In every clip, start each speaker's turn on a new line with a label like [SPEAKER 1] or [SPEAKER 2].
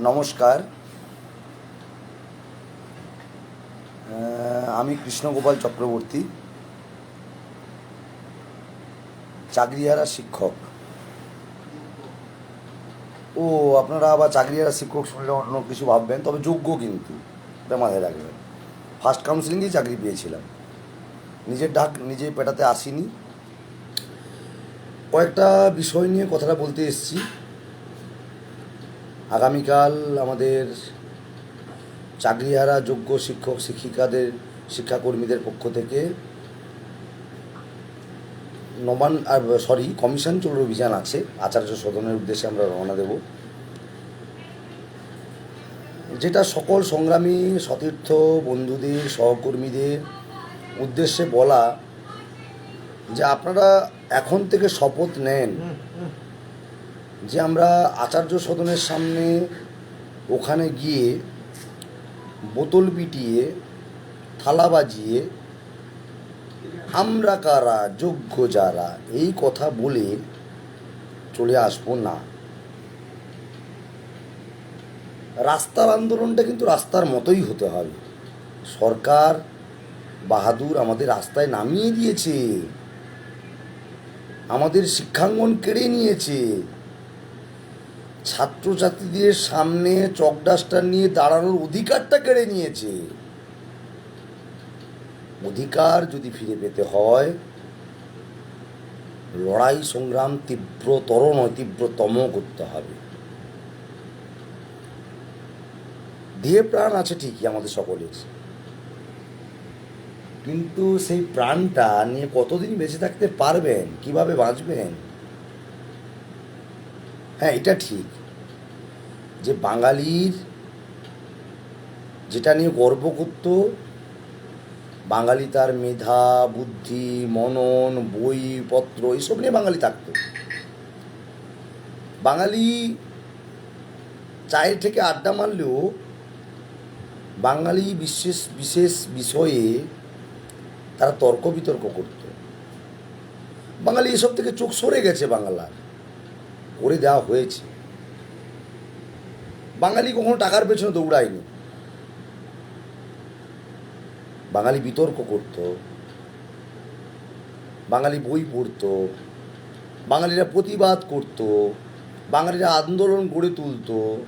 [SPEAKER 1] নমস্কার। আমি কৃষ্ণগোপাল চক্রবর্তী, চাকরিহারা শিক্ষক। ও, আপনারা আবার চাকরিহারা শিক্ষক শুনলে অন্য কিছু ভাববেন, তবে যোগ্য কিন্তু, এটা মাথায় রাখবেন। ফার্স্ট কাউন্সিলিংয়েই চাকরি পেয়েছিলাম। নিজের ডাক নিজে পেটাতে আসিনি। কয়েকটা বিষয় নিয়ে কথাটা বলতে এসেছি। আগামীকাল আমাদের চাকরিহারা যোগ্য শিক্ষক, শিক্ষিকাদের, শিক্ষাকর্মীদের পক্ষ থেকে নবান সরি কমিশন চোর অভিযান আছে। আচার্য সদনের উদ্দেশ্যে আমরা রওনা দেব। যেটা সকল সংগ্রামী, সতীর্থ বন্ধুদের, সহকর্মীদের উদ্দেশ্যে বলা যে আপনারা এখন থেকে শপথ নেন। যে আমরা আচার্য সদনের সামনে ওখানে গিয়ে বোতল পিটিয়ে, থালা বাজিয়ে, আমরা কারা, যোগ্য যারা, এই কথা বলে চলে আসব না। রাস্তার আন্দোলনটা কিন্তু রাস্তার মতোই হতে হবে। সরকার বাহাদুর আমাদের রাস্তায় নামিয়ে দিয়েছে। আমাদের শিক্ষাঙ্গন কেড়ে নিয়েছে। ছাত্রছাত্রীদের সামনে চক ডাস্টার নিয়ে দাঁড়ানোর অধিকারটা কেড়ে নিয়েছে। অধিকার যদি ফিরে পেতে হয়, লড়াই সংগ্রাম তীব্রতর নয়, তীব্রতম করতে হবে। দেহে প্রাণ আছে ঠিকই আমাদের সকলের। কিন্তু সেই প্রাণটা নিয়ে কতদিন বেঁচে থাকতে পারবেন, কীভাবে বাঁচবেন হ্যাঁ এটা ঠিক। যে বাঙালির যেটা নিয়ে গর্ব করত বাঙালি তার মেধা, বুদ্ধি, মনন বইপত্র এইসব নিয়ে বাঙালি থাকত। বাঙালি চায়ের থেকে আড্ডা মারলেও বাঙালি বিশেষ বিশেষ বিষয়ে তারা তর্ক বিতর্ক করত। বাঙালি এসব থেকে চোখ সরে গেছে বাংলার। করে দেওয়া হয়েছে। বাঙালি কখনো টাকার পেছনে দৌড়ায়নি। বাঙালি বিতর্ক করত। বাঙালি বই পড়তো। বাঙালিরা প্রতিবাদ করত। বাঙালিরা আন্দোলন গড়ে তুলতো।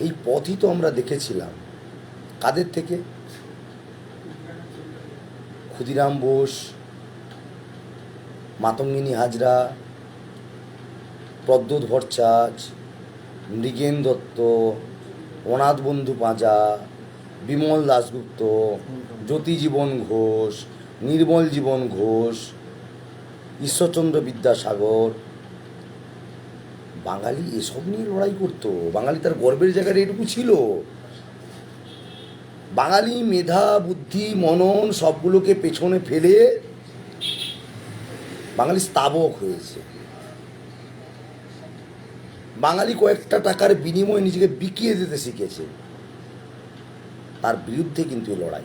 [SPEAKER 1] এই পথই তো আমরা দেখেছিলাম। কাদের থেকে? ক্ষুদিরাম বোস, মাতঙ্গিনী হাজরা প্রদ্যোৎ ভট্টাচার্য, মৃগেন দত্ত, অনাথ বন্ধু পাঁজা, বিমল দাশগুপ্ত, জ্যোতিজীবন ঘোষ, নির্মল জীবন ঘোষ, ঈশ্বরচন্দ্র বিদ্যাসাগর। বাঙালি এসব নিয়ে লড়াই করতো। বাঙালি তার গর্বের জায়গাটা এটুকু ছিল। বাঙালি মেধা, বুদ্ধি, মনন সবগুলোকে পেছনে ফেলে বাঙালি স্তাবক হয়েছে। বাঙালি কয়েকটা টাকার বিনিময়ে নিজেকে বিকিয়ে দিতে শিখেছে। তার বিরুদ্ধে কিন্তু লড়াই।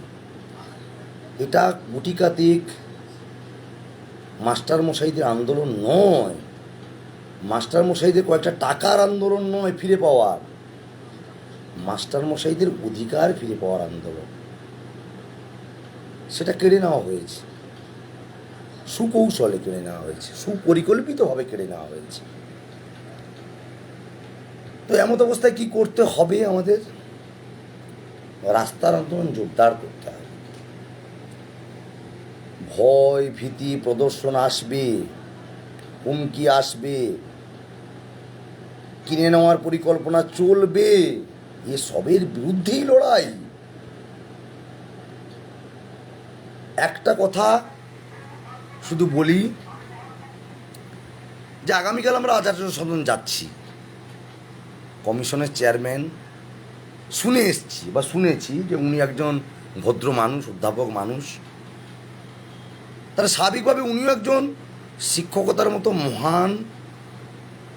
[SPEAKER 1] এটা গুটিকাতিক মাস্টার মশাইদের আন্দোলন নয়। মাস্টার মশাইদের কয়েকটা টাকার আন্দোলন নয় ফিরে পাওয়ার। মাস্টার মশাইদের অধিকার ফিরে পাওয়ার আন্দোলন। সেটা কেড়ে নেওয়া হয়েছে। সুকৌশলে কেড়ে নেওয়া হয়েছে। সুপরিকল্পিতভাবে কেড়ে নেওয়া হয়েছে। তো এমত অবস্থায় কি করতে হবে আমাদের? রাস্তার আন্দোলন জোরদার করতে হবে। ভয়, ভীতি, প্রদর্শন আসবে, হুমকি আসবে, কিনে নেওয়ার পরিকল্পনা চলবে এসবের বিরুদ্ধেই লড়াই। একটা কথা শুধু বলি যে, আগামীকাল আমরা আচার্য সদন যাচ্ছি। কমিশনের চেয়ারম্যান শুনে এসছি বা শুনেছি যে উনি একজন ভদ্র মানুষ, অধ্যাপক মানুষ। তারা স্বাভাবিকভাবে উনিও একজন শিক্ষকতার মতো মহান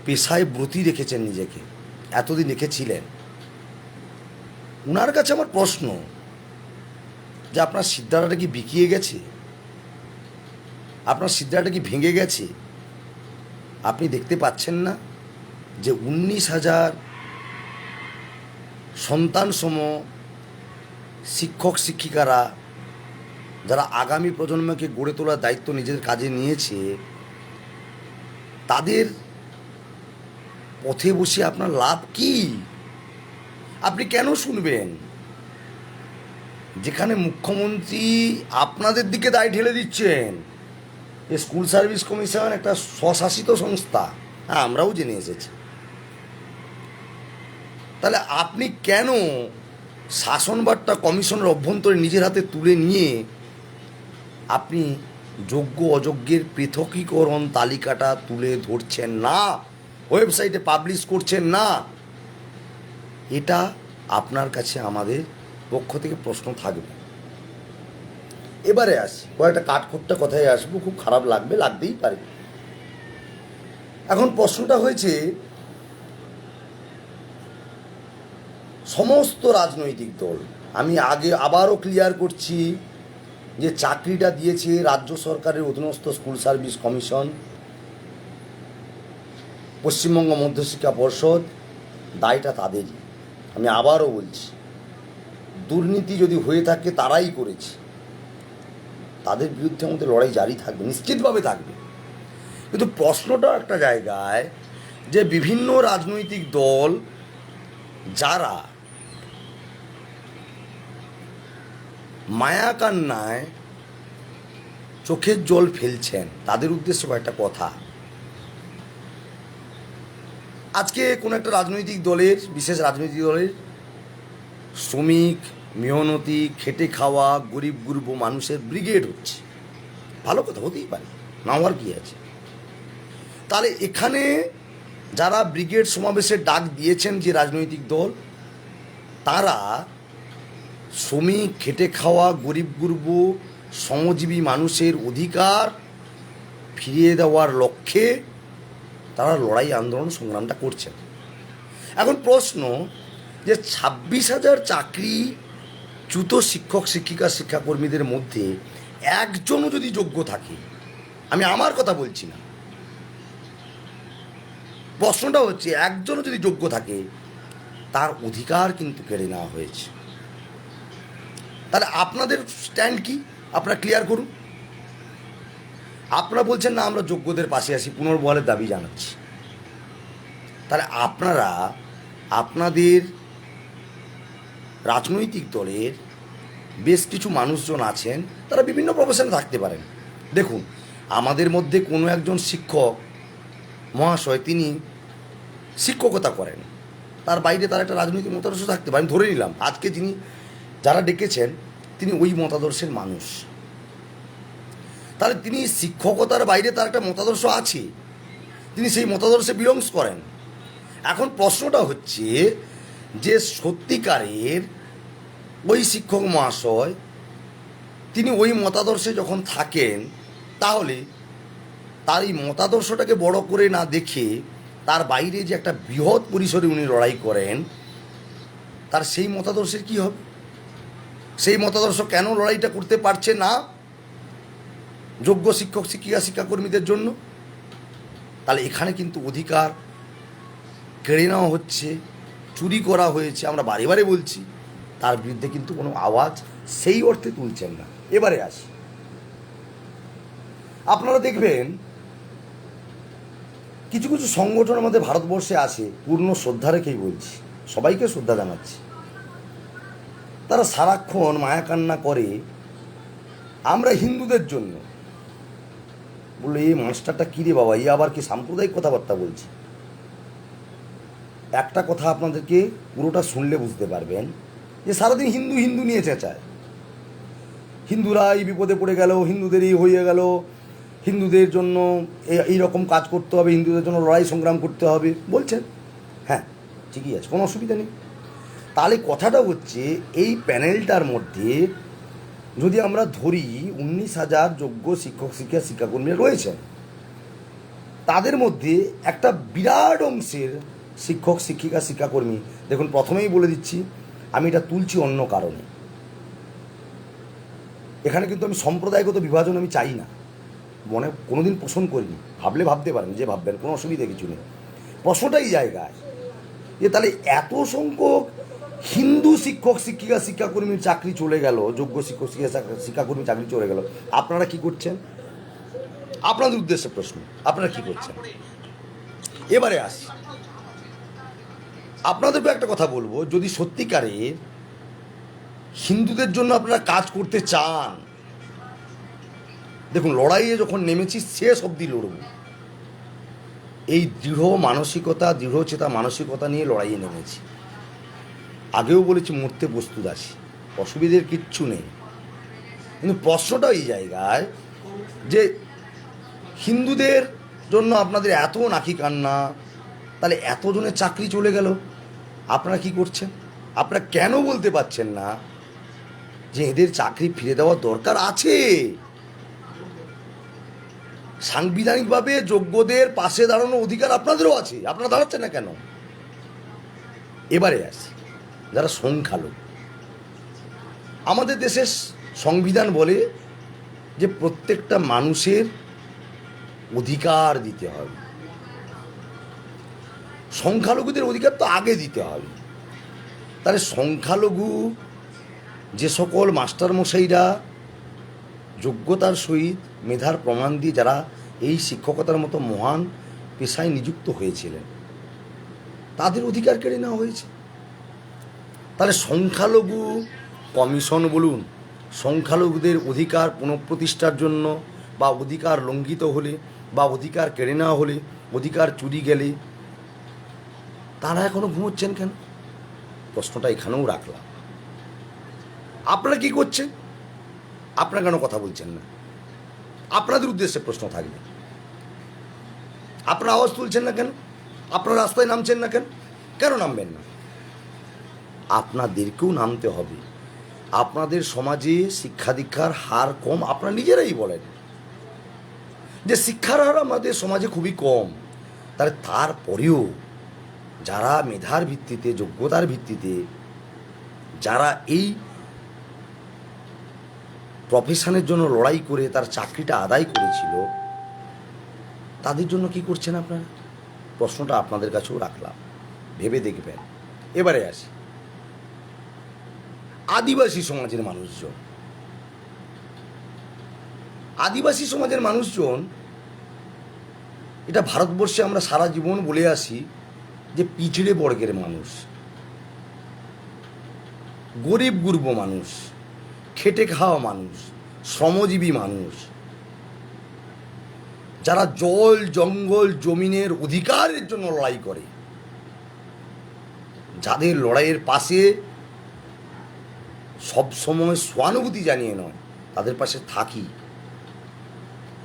[SPEAKER 1] পেশায় ব্রতী রেখেছেন নিজেকে, এতদিন রেখেছিলেন। উনার কাছে আমার প্রশ্ন, যে আপনার সিদ্ধারাটা কি বিকিয়ে গেছে? আপনার সিদ্ধারাটা কি ভেঙে গেছে? আপনি দেখতে পাচ্ছেন না যে উনিশ হাজার সন্তান সম শিক্ষক, শিক্ষিকারা যারা আগামী প্রজন্মকে গড়ে তোলার দায়িত্ব নিজের কাজে নিয়েছে, তাদের পথে বসে আপনার লাভ কি? আপনি কেন শুনবেন? যেখানে মুখ্যমন্ত্রী আপনাদের দিকে দায় ঢেলে দিচ্ছেন স্কুল সার্ভিস কমিশন একটা স্বশাসিত সংস্থা। হ্যাঁ আমরাও জেনে এসেছি। তাহলে আপনি কেন শাসনবারটা কমিশনের অভ্যন্তরে নিজের হাতে তুলে নিয়ে আপনি যোগ্য অযোগ্যের পৃথকীকরণ তালিকাটা তুলে ধরছেন না? ওয়েবসাইটে পাবলিশ করছেন না? এটা আপনার কাছে আমাদের পক্ষ থেকে প্রশ্ন থাকবে। এবারে আসি। কয়েকটা কাঠখোট্টা কথায় আসব, খুব খারাপ লাগবে, লাগতেই পারে। এখন প্রশ্নটা হয়েছে সমস্ত রাজনৈতিক দল। আমি আগে আবারও ক্লিয়ার করছি যে চাকরিটা দিয়েছে রাজ্য সরকারের অধীনস্থ স্কুল সার্ভিস কমিশন পশ্চিমবঙ্গ মধ্যশিক্ষা পর্ষদ, দায়টা তাদেরই। আমি আবারও বলছি, দুর্নীতি যদি হয়ে থাকে তারাই করেছে, তাদের বিরুদ্ধে আমাদের লড়াই জারি থাকবে, নিশ্চিতভাবে থাকবে। কিন্তু প্রশ্নটা একটা জায়গায় যে বিভিন্ন রাজনৈতিক দল যারা মায়াকান্নায় চোখের জল ফেলছেন। তাদের উদ্দেশ্যে কয়েকটা কথা। আজকে কোনো একটা রাজনৈতিক দলের, বিশেষ রাজনৈতিক দলের শ্রমিক, মেহনতি, খেটে খাওয়া, গরিব গুরব মানুষের ব্রিগেড হচ্ছে। ভালো কথা, হতেই পারে। না হওয়ার কী আছে। তাহলে এখানে যারা ব্রিগেড সমাবেশের ডাক দিয়েছেন যে রাজনৈতিক দল, তারা শ্রমিক, খেটে খাওয়া, গরিব গুরব, শ্রমজীবী মানুষের অধিকার ফিরিয়ে দেওয়ার লক্ষ্যে তারা লড়াই আন্দোলন সংগ্রামটা করছেন। এখন প্রশ্ন যে ছাব্বিশ হাজার চাকরি চ্যুত শিক্ষক, শিক্ষিকা, শিক্ষাকর্মীদের মধ্যে একজনও যদি যোগ্য থাকে, আমি আমার কথা বলছি না। প্রশ্নটা হচ্ছে, একজনও যদি যোগ্য থাকে, তার অধিকার কিন্তু কেড়ে নেওয়া হয়েছে। তাহলে আপনাদের স্ট্যান্ড কি? আপনারা ক্লিয়ার করুন। আপনারা বলছেন, না, আমরা যোগ্যদের পাশে আসি পুনর্বহালের দাবি জানাচ্ছি। তাহলে আপনারা আপনাদের রাজনৈতিক দলের বেশ কিছু মানুষজন আছেন, তারা বিভিন্ন প্রফেশনে থাকতে পারেন। দেখুন, আমাদের মধ্যে কোনো একজন শিক্ষক, মহাশয়, তিনি শিক্ষকতা করেন। তার বাইরে তার একটা রাজনৈতিক মতাদর্শ থাকতে পারে। আমি ধরে নিলাম, আজকে যিনি যারা ডেকেছেন, তিনি ওই মতাদর্শের মানুষ। তাহলে তিনি শিক্ষকতার বাইরে তার একটা মতাদর্শ আছে। তিনি সেই মতাদর্শে বিলংস করেন। এখন প্রশ্নটা হচ্ছে যে সত্যিকারের ওই শিক্ষক মহাশয়, তিনি ওই মতাদর্শে যখন থাকেন, তাহলে তার এই মতাদর্শটাকে বড় করে না দেখে তার বাইরে যে একটা বৃহৎ পরিসরে উনি লড়াই করেন, তার সেই মতাদর্শের কি হবে? সেই মতাদর্শ কেন লড়াইটা করতে পারছে না যোগ্য শিক্ষক শিক্ষিকা শিক্ষাকর্মীদের জন্য? তাহলে এখানে কিন্তু অধিকার কেড়ে নেওয়া হচ্ছে, চুরি করা হয়েছে। আমরা বারে বারে বলছি, তার বিরুদ্ধে কিন্তু কোনো আওয়াজ সেই অর্থে তুলছেন না। এবারে আসি। আপনারা দেখবেন, কিছু কিছু সংগঠন আমাদের ভারতবর্ষে আছে, পূর্ণ শ্রদ্ধা রেখেই বলছি, সবাইকে শ্রদ্ধা জানাচ্ছি। তারা সারাক্ষণ মায়াকান্না করে আমরা হিন্দুদের জন্য। বলল, এই মাস্টারটা কী রে বাবা? এই আবার কি সাম্প্রদায়িক কথাবার্তা বলছি? একটা কথা আপনাদেরকে পুরোটা শুনলে বুঝতে পারবেন যে সারাদিন হিন্দু হিন্দু নিয়ে চেঁচায়। হিন্দুরা এই বিপদে পড়ে গেল হিন্দুদেরই হয়ে গেল, হিন্দুদের জন্য এই রকম কাজ করতে হবে, হিন্দুদের জন্য লড়াই সংগ্রাম করতে হবে। বলছেন হ্যাঁ ঠিকই আছে, কোনো অসুবিধা নেই। তাহলে কথাটা হচ্ছে, এই প্যানেলটার মধ্যে যদি আমরা ধরি, উনিশ হাজার যোগ্য শিক্ষক, শিক্ষা শিক্ষাকর্মীরা রয়েছেন। তাদের মধ্যে একটা বিরাট অংশের শিক্ষক, শিক্ষিকা, শিক্ষাকর্মী। দেখুন, প্রথমেই বলে দিচ্ছি, আমি এটা তুলছি অন্য কারণে। এখানে কিন্তু আমি সম্প্রদায়গত বিভাজন আমি চাই না। মনে, কোনোদিন পোষণ করিনি। ভাবলে ভাবতে পারেন, যে ভাববেন, কোনো অসুবিধা কিছু নেই। প্রশ্নটাই জায়গায়, যে তাহলে এত সংখ্যক হিন্দু শিক্ষক, শিক্ষিকা শিক্ষাকর্মীর চাকরি চলে গেল, যোগ্য শিক্ষক শিক্ষিকা শিক্ষাকর্মী চাকরি চলে গেল। আপনারা কি করছেন? আপনাদের উদ্দেশ্যে প্রশ্ন, আপনারা কি করছেন? এবারে আসি। আপনাদেরকে একটা কথা বলব, যদি সত্যিকারের হিন্দুদের জন্য আপনারা কাজ করতে চান, দেখুন, লড়াইয়ে যখন নেমেছি, শেষ অবধি লড়ব। এই দৃঢ় মানসিকতা, দৃঢ়চেতা মানসিকতা নিয়ে লড়াইয়ে নেমেছি। আগেও বলেছি মরতে প্রস্তুত আছি, অসুবিধের কিচ্ছু নেই। কিন্তু প্রশ্নটা এই জায়গায় যে হিন্দুদের জন্য আপনাদের এত নাকি কান্না, তাহলে এতজনের চাকরি চলে গেল, আপনারা কি করছেন? আপনারা কেন বলতে পারছেন না যে এদের চাকরি ফিরে দেওয়ার দরকার আছে? সাংবিধানিকভাবে যোগ্যদের পাশে দাঁড়ানোর অধিকার আপনাদেরও আছে, আপনারা দাঁড়াচ্ছেন না কেন? এবারে আসি। যারা সংখ্যালঘু। আমাদের দেশের সংবিধান বলে যে প্রত্যেকটা মানুষের অধিকার দিতে হবে। সংখ্যালঘুদের অধিকার তো আগে দিতে হবে। তাহলে সংখ্যালঘু যে সকল মাস্টারমশাইরা যোগ্যতার সহিত মেধার প্রমাণ দিয়ে যারা এই শিক্ষকতার মতো মহান পেশায় নিযুক্ত হয়েছিলেন, তাদের অধিকার কেড়ে নেওয়া হয়েছে। তাহলে সংখ্যালঘু কমিশন বলুন, সংখ্যালঘুদের অধিকার পুনঃপ্রতিষ্ঠার জন্য বা অধিকার লঙ্ঘিত হলে বা অধিকার কেড়ে নেওয়া হলে, অধিকার চুরি গেলে, তারা এখনও ঘুমোচ্ছেন কেন? প্রশ্নটা এখানেও রাখলাম। আপনারা কি করছেন? আপনারা কেন কথা বলছেন না? আপনাদের উদ্দেশ্যে প্রশ্ন থাকবে। আপনারা আওয়াজ তুলছেন না কেন? আপনারা রাস্তায় নামছেন না কেন? কেন নামবেন না? আপনাদেরকেও নামতে হবে। আপনাদের সমাজে শিক্ষা দীক্ষার হার কম, আপনারা নিজেরাই বলেন। যে শিক্ষার হার আমাদের সমাজে খুবই কম। তাহলে তারপরেও যারা মেধার ভিত্তিতে, যোগ্যতার ভিত্তিতে, যারা এই প্রফেশনের জন্য লড়াই করে, তার চাকরিটা আদায় করেছিল, তাদের জন্য কি করছেন আপনারা? প্রশ্নটা আপনাদের কাছেও রাখলাম। ভেবে দেখবেন। এবারে আসি। আদিবাসী সমাজের মানুষজন। আদিবাসী সমাজের মানুষজন, এটা ভারতবর্ষে আমরা সারা জীবন বলে আসি যে পিছড়ে বর্গের মানুষ, গরিব গুরব মানুষ, খেটে খাওয়া মানুষ, শ্রমজীবী মানুষ, যারা জল, জঙ্গল, জমিনের অধিকারের জন্য লড়াই করে, যাদের লড়াইয়ের পাশে সব সময় সহানুভূতি জানিয়ে নয়, তাদের পাশে থাকি।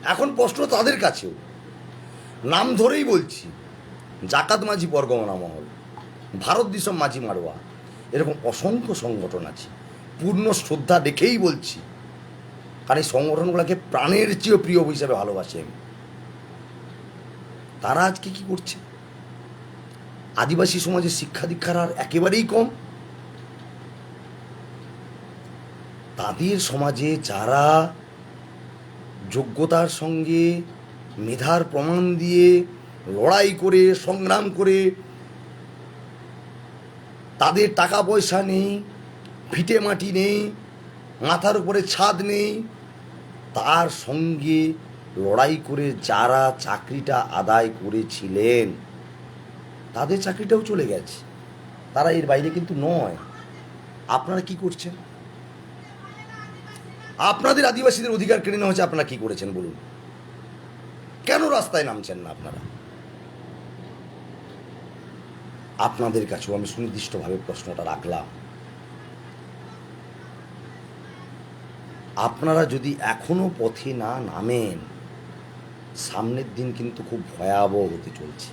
[SPEAKER 1] এখন প্রশ্ন তাদের কাছেও। নাম ধরেই বলছি, জাকাত মাঝি বর্গমনা মহল, ভারত দিশম মাঝি মারোয়া, এরকম অসংখ্য সংগঠন আছে। পূর্ণ শ্রদ্ধা রেখেই বলছি, কারণ এই সংগঠনগুলোকে প্রাণের চেয়েও প্রিয় হিসাবে ভালোবাসি আমি। তারা আজকে কি করছে? আদিবাসী সমাজের শিক্ষা দীক্ষার হার একেবারেই কম তাদের সমাজে যারা যোগ্যতার সঙ্গে মেধার প্রমাণ দিয়ে লড়াই করে, সংগ্রাম করে, তাদের টাকা পয়সা নেই, ভিটে মাটি নেই, মাথার উপরে ছাদ নেই, তার সঙ্গে লড়াই করে যারা চাকরিটা আদায় করেছিলেন, তাদের চাকরিটাও চলে গেছে। তারা এর বাইরে কিন্তু নয়। আপনারা কি করছেন? আপনাদের আদিবাসীদের অধিকার কেড়ে নেওয়া হচ্ছে আপনারা কি করেছেন বলুন? কেন রাস্তায় নামছেন না আপনারা? আপনাদের কাছেও আমি সুনির্দিষ্টভাবে প্রশ্নটা রাখলাম। আপনারা যদি এখনও পথে না নামেন, সামনের দিন কিন্তু খুব ভয়াবহ হতে চলছে।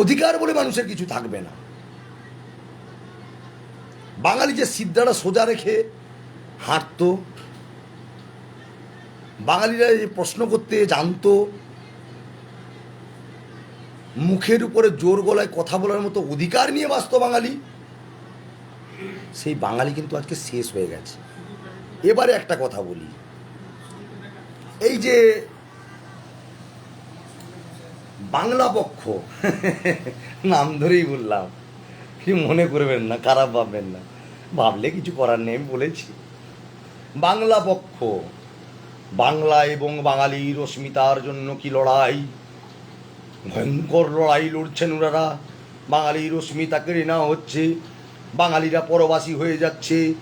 [SPEAKER 1] অধিকার বলে মানুষের কিছু থাকবে না। বাঙালি যে সিদ্ধাটা সোজা রেখে হাঁটতো বাঙালিরা যে প্রশ্ন করতে জানতো, মুখের উপরে জোর গলায় কথা বলার মতো অধিকার নিয়ে বাঁচত বাঙালি। সেই বাঙালি কিন্তু আজকে শেষ হয়ে গেছে। এবারে একটা কথা বলি। এই যে বাংলা পক্ষ, নাম ধরেই বললাম। কি মনে করবেন না, খারাপ ভাববেন না। ভাবলে কিছু করার নেই বলেছি। বাংলা পক্ষ। বাংলা এবং বাঙালির অস্মিতার জন্য কি লড়াই? ভয়ঙ্কর লড়াই লড়ছেন ওনারা। বাঙালির অস্মিতা কেড়ে নেওয়া হচ্ছে। বাঙালিরা পরবাসী হয়ে যাচ্ছে।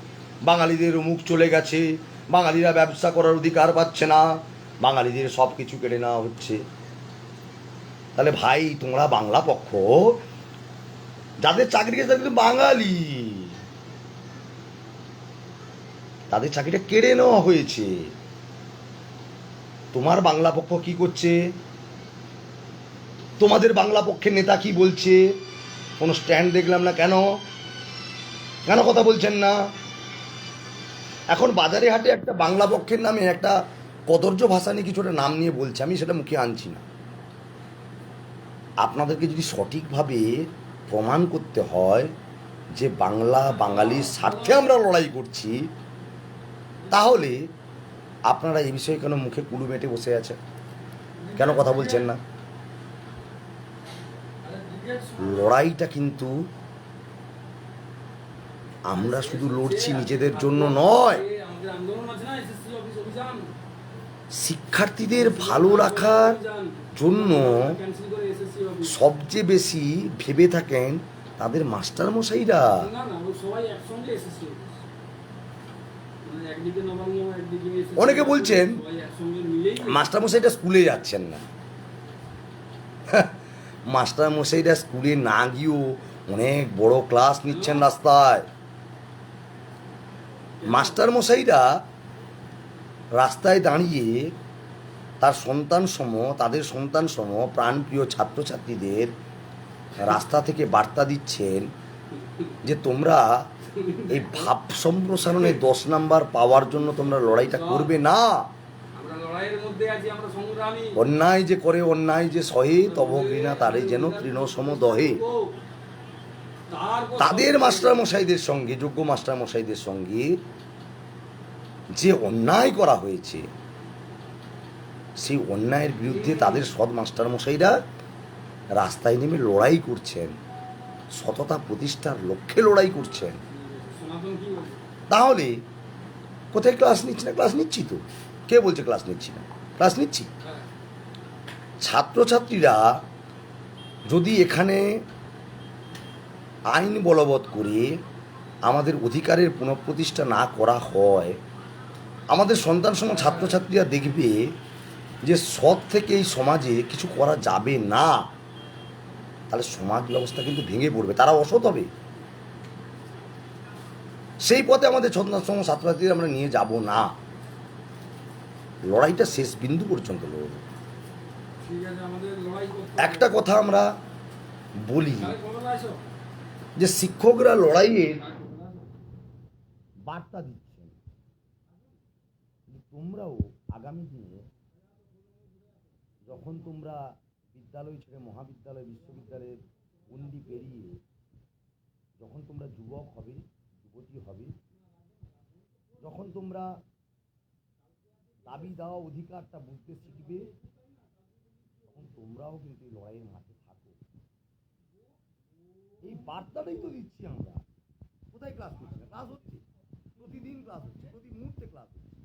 [SPEAKER 1] বাঙালিদের মুখ চলে গেছে। বাঙালিরা ব্যবসা করার অধিকার পাচ্ছে না। বাঙালিদের সব কিছু কেড়ে নেওয়া হচ্ছে। তাহলে ভাই, তোমরা বাংলা পক্ষ, যাদের চাকরি তারা কিন্তু বাঙালি। তাদের চাকরিটা কেড়ে নেওয়া হয়েছে। তোমার বাংলা পক্ষ কি করছে? তোমাদের বাংলা পক্ষের নেতা কি বলছে? কোনো স্ট্যান্ড দেখলাম না কেন? কেন কথা বলছেন না? এখন বাজারে হাটে একটা বাংলা পক্ষের নামে একটা কদর্য ভাষা নিয়ে কিছু একটা নাম নিয়ে বলছে, আমি সেটা মুখে আনছি না। আপনাদেরকে যদি সঠিকভাবে প্রমাণ করতে হয় যে বাংলা বাঙালির স্বার্থে আমরা লড়াই করছি তাহলে আপনারা এই বিষয়ে কেন মুখে কুলু মেটে বসে আছেন? কেন কথা বলছেন না? লড়াইটা কিন্তু আমরা শুধু লড়ছি নিজেদের জন্য নয়। শিক্ষার্থীদের ভালো রাখার জন্য সবচেয়ে বেশি ভেবে থাকেন তাদের মাস্টার মশাইরা অনেকে বলছেন,
[SPEAKER 2] সবাই একসঙ্গে মিলেই
[SPEAKER 1] মাস্টার মশাইটা স্কুলে যাচ্ছেন না। মাস্টার মশাইরা স্কুলে না গিয়েও অনেক বড় ক্লাস নিচ্ছেন রাস্তায়। মাস্টার মশাইরা রাস্তায় দাঁড়িয়ে তার সন্তান সম তাদের সন্তান সম প্রাণপ্রিয় ছাত্রছাত্রীদের রাস্তা থেকে বার্তা দিচ্ছেন যে তোমরা এই ভাব সম্প্রসারণে দশ নাম্বার পাওয়ার জন্য তোমরা লড়াইটা করবে না। অন্যায় যে করে অন্যায় যে সহে তব ঘৃণা তারে যেন তৃণসম দহে। তাদের মাস্টার মশাইদের সঙ্গে যোগ্য মাস্টার মশাইদের সঙ্গে যে অন্যায় করা হয়েছে সেই অন্যায়ের বিরুদ্ধে তাদের সৎ মাস্টার মশাইরা রাস্তায় নেমে লড়াই করছেন সততা প্রতিষ্ঠার লক্ষ্যে লড়াই করছেন। তাহলে কোথায় ক্লাস নিচ্ছি না? ক্লাস নিচ্ছি তো। কে বলছে ক্লাস নিচ্ছি না? ক্লাস নিচ্ছি? ছাত্রছাত্রীরা যদি এখানে আইন বলবৎ করে আমাদের অধিকারের পুনঃপ্রতিষ্ঠা না করা হয়, আমাদের সন্তান সম ছাত্রছাত্রীরা দেখবে যে সৎ থেকে এই সমাজে কিছু করা যাবে না। তাহলে সমাজ ব্যবস্থা কিন্তু ভেঙে পড়বে। তারা অসৎ হবে। সেই পথে আমাদের সন্তান সম ছাত্রছাত্রীরা আমরা নিয়ে যাব না লড়াইটা শেষ বিন্দু পর্যন্ত লড়ব। একটা কথা আমরা বলি যে শিক্ষকরা লড়াইয়ের? বার্তা দিচ্ছেন তোমরাও আগামী দিনে যখন তোমরা বিদ্যালয় ছেড়ে মহাবিদ্যালয় বিশ্ববিদ্যালয়ের গণ্ডি পেরিয়ে যখন তোমরা যুবক হবে যুবতী হবে। যখন তোমরা দাবি দেওয়া অধিকারটা বুঝতে শিখবে, তখন তোমরাও কিন্তু এই লড়াইয়ের মাঠে থাকো। এই বার্তাটাই তো দিচ্ছি আমরা। কোথায় ক্লাস করছি না? ক্লাস হচ্ছে। প্রতিদিন ক্লাস হচ্ছে, প্রতি মুহূর্তে ক্লাস হচ্ছে।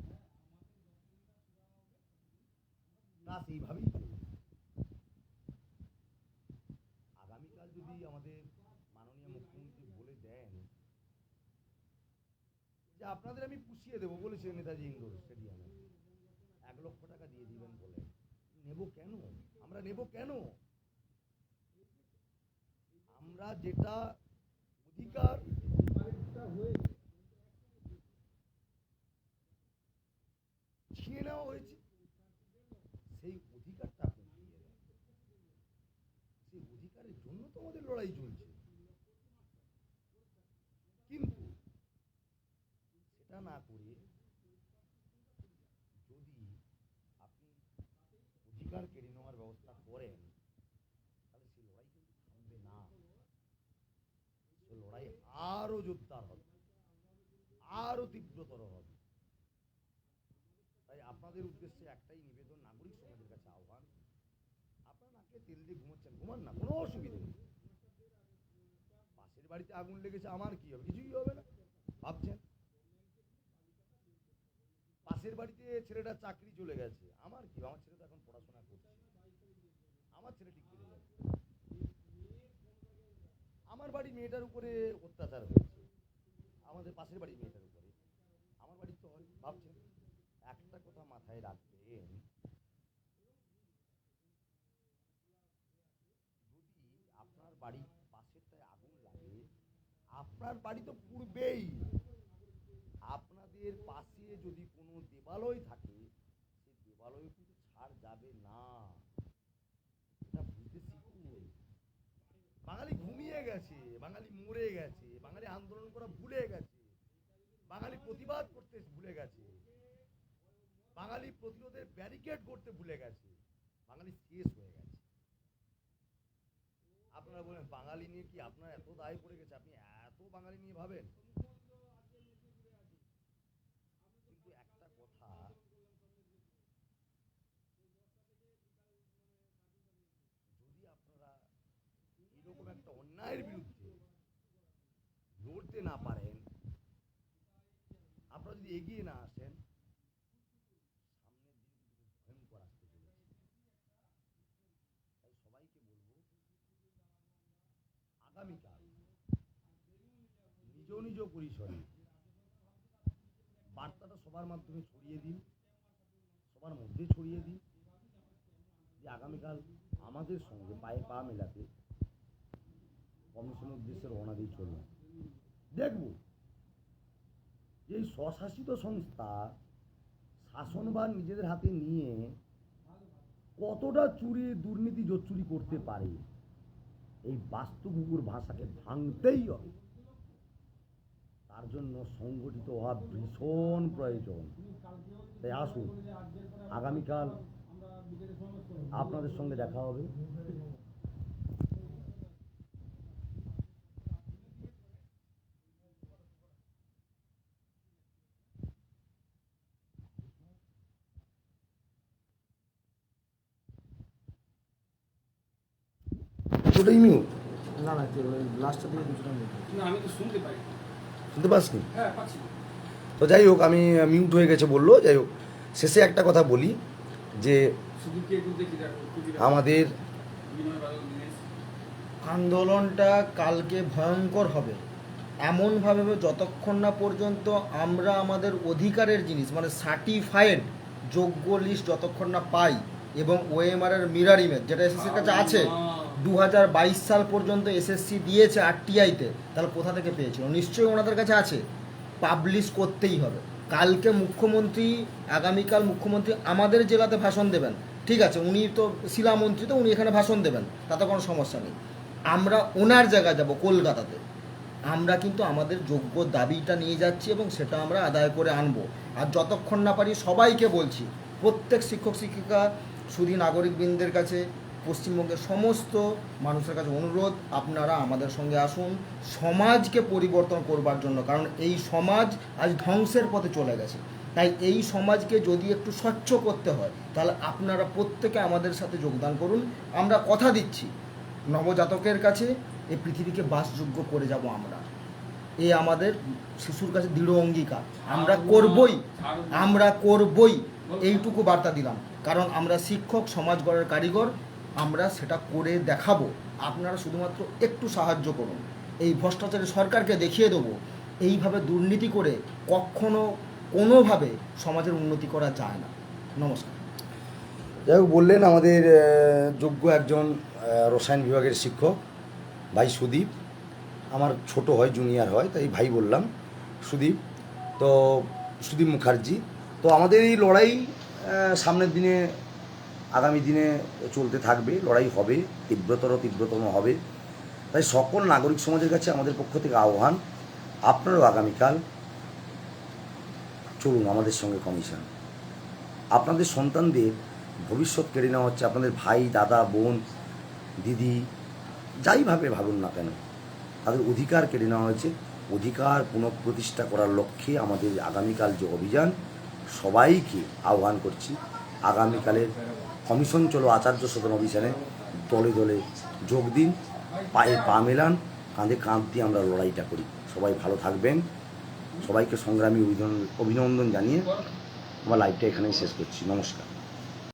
[SPEAKER 1] ক্লাস এইভাবেই চলবে আগামীকাল যদি আমাদের মাননীয় মুখ্যমন্ত্রী বলে দেন যে আপনাদের আমি পুষিয়ে দেবো বলেছিলেন নেতাজি ইন্ডোর স্টেডিয়ামে। এক লক্ষ টাকা দিয়ে দিবেন বলে। নেব কেন? আমরা নেব কেন? আমরা যেটা অধিকার ছিনিয়ে নেওয়া হয়েছে সেই অধিকারটা আপনি ফিরিয়ে দেন সেই অধিকারের জন্য তো আমাদের লড়াই চলছে কিন্তু সেটা না করে যদি আপনি অধিকার কেড়ে নেওয়ার ব্যবস্থা করেন তাহলে সেই লড়াই কিন্তু থামবে না সে লড়াই আরও জোরদার হবে, আরও তীব্রতর হবে। তাই আপনাদের উদ্দেশ্যে একটাই নিবেদন, নাগরিক সমাজের কাছে আহ্বান, আপনারা নাকে তেল দিয়ে ঘুমাচ্ছেন, ঘুমান না, কোনো অসুবিধা নেই। পাশের বাড়িতে আগুন লেগেছে, আমার কি হবে? কিছুই হবে না, ভাবছেন? পাশের বাড়িতে ছেলেটা চাকরি চলে গেছে, আমার কি আমার ছেলে তো এখন পড়াশোনা করছে। আমার ছেলে ঠিক করে যাবে আমার বাড়ি মেয়েটার উপরে অত্যাচার হয়েছে। আমাদের পাশের বাড়ি মেয়েটার উপরে। আমার বাড়ি তো ভাবছেন একটা কথা মাথায় রাখবেন, যদি আপনার বাড়ির পাশেরটায় আগুন লাগে, আপনার বাড়ি তো পূর্বেই আপনাদের পাশে যদি কোনো দেবালয় থাকে সেই দেবালয় কিন্তু ছাড় যাবে না এটা বুঝতে শিখুন বাঙালি ঘুমিয়ে গেছে বাঙালি মরে গেছে বাঙালি আন্দোলন করা ভুলে গেছে। বাঙালি প্রতিবাদ করতে ভুলে গেছে। বাঙালি প্রতিরোধের ব্যারিকেড করতে ভুলে গেছে। বাঙালি শেষ হয়ে গেছে। আপনারা বলেন, বাঙালি নিয়ে কি আপনার এত দায় পড়ে গেছে? আপনি এত বাঙালি নিয়ে ভাবেন? কিন্তু একটা কথা, যদি আপনারা এরকম একটা অন্যায়ের বিরুদ্ধে লড়তে না পারেন, আপনারা যদি এগিয়ে না আসেন তাই সবাইকে বলব, আগামীকাল নিজ নিজ পরিসরে বার্তাটা সবার মাধ্যমে ছড়িয়ে দিন, সবার মধ্যে ছড়িয়ে দিন, যে আগামীকাল আমাদের সঙ্গে পায়ে পা মেলাতে কমিশনের উদ্দেশ্যে রওনা দিয়ে চলব দেখব। যে স্বশাসিত সংস্থা শাসনভার নিজেদের হাতে নিয়ে কতটা চুরি, দুর্নীতি, জোচ্চুরি করতে পারে, এই বাস্তুকুকুর ভাষাকে ভাঙতেই হবে। তার জন্য সংগঠিত হওয়া ভীষণ প্রয়োজন। তাই আসুন, আগামীকাল আপনাদের সঙ্গে দেখা হবে। দুটোই মিউট
[SPEAKER 3] না না লাস্টটা দিয়ে দুটো মিনিট
[SPEAKER 2] আমি তো শুনতে পাই।
[SPEAKER 1] শুনতে পাসনি?
[SPEAKER 2] হ্যাঁ পাচ্ছি।
[SPEAKER 1] তো যাই হোক আমি মিউট হয়ে গেছে বলল। যাই হোক শেষে একটা কথা বলি যে। আমাদের
[SPEAKER 3] আন্দোলনটা কালকে ভয়ঙ্কর হবে। এমনভাবে যতক্ষণ না পর্যন্ত আমরা আমাদের অধিকারের জিনিস মানে সার্টিফাইড যোগ্য লিস্ট যতক্ষণ না পাই এবং ওএমআর এর মিরার ইমেজ যেটা এসএসসির কাছে আছে দু হাজার বাইশ সাল পর্যন্ত এসএসসি দিয়েছে আর আরটিআইতে তাহলে কোথা থেকে পেয়েছিল? নিশ্চয়ই ওনাদের কাছে আছে। পাবলিশ করতেই হবে। কালকে মুখ্যমন্ত্রী, আগামীকাল মুখ্যমন্ত্রী আমাদের জেলাতে ভাষণ দেবেন। ঠিক আছে, উনি তো শিলামন্ত্রী তো উনি এখানে ভাষণ দেবেন। তাতে কোনো সমস্যা নেই। আমরা ওনার জায়গায় যাব, কলকাতাতে। আমরা কিন্তু আমাদের যোগ্য দাবিটা নিয়ে যাচ্ছি এবং সেটা আমরা আদায় করে আনব। আর যতক্ষণ না পারি সবাইকে বলছি, প্রত্যেক শিক্ষক শিক্ষিকা সুধী নাগরিকবৃন্দের কাছে পশ্চিমবঙ্গের সমস্ত মানুষের কাছে অনুরোধ আপনারা আমাদের সঙ্গে আসুন সমাজকে পরিবর্তন করবার জন্য কারণ এই সমাজ আজ ধ্বংসের পথে চলে গেছে। তাই এই সমাজকে যদি একটু স্বচ্ছ করতে হয় তাহলে আপনারা প্রত্যেকে আমাদের সাথে যোগদান করুন। আমরা কথা দিচ্ছি নবজাতকের কাছে এই পৃথিবীকে বাসযোগ্য করে যাব আমরা। এ আমাদের শিশুর কাছে দৃঢ় অঙ্গীকার। আমরা করবই আমরা করবই এইটুকু বার্তা দিলাম। কারণ আমরা শিক্ষক সমাজ গড়ের কারিগর আমরা সেটা করে দেখাবো। আপনারা শুধুমাত্র একটু সাহায্য করুন। এই ভ্রষ্টাচারী সরকারকে দেখিয়ে দেবো, এইভাবে দুর্নীতি করে কখনো কোনোভাবে সমাজের উন্নতি করা যায় না। নমস্কার।
[SPEAKER 1] যাই হোক, বললেন আমাদের যোগ্য একজন রসায়ন বিভাগের শিক্ষক, ভাই সুদীপ। আমার ছোট হয় জুনিয়র হয়, তাই ভাই বললাম, সুদীপ। তো সুদীপ মুখার্জি। তো আমাদের এই লড়াই সামনের দিনে আগামী দিনে চলতে থাকবে, লড়াই হবে, তীব্রতর তীব্রতম হবে। তাই সকল নাগরিক সমাজের কাছে আমাদের পক্ষ থেকে আহ্বান, আপনারাও আগামীকাল চলুন আমাদের সঙ্গে কমিশন আপনাদের সন্তানদের ভবিষ্যৎ কেড়ে নেওয়া হচ্ছে, আপনাদের ভাই, দাদা, বোন, দিদি যাইভাবে ভাবুন না কেন, তাদের অধিকার কেড়ে নেওয়া হয়েছে। অধিকার পুনঃপ্রতিষ্ঠা করার লক্ষ্যে আমাদের আগামীকাল যে অভিযান, সবাইকে আহ্বান করছি, আগামীকালের কমিশন চলো আচার্য সদন অভিযানে দলে দলে যোগ দিন, পায়ে পা মেলান, কাঁধে কাঁধ দিয়ে আমরা লড়াইটা করি। সবাই ভালো থাকবেন। সবাইকে সংগ্রামী অভিনন্দন জানিয়ে আমার লাইভটা এখানেই শেষ করছি। নমস্কার।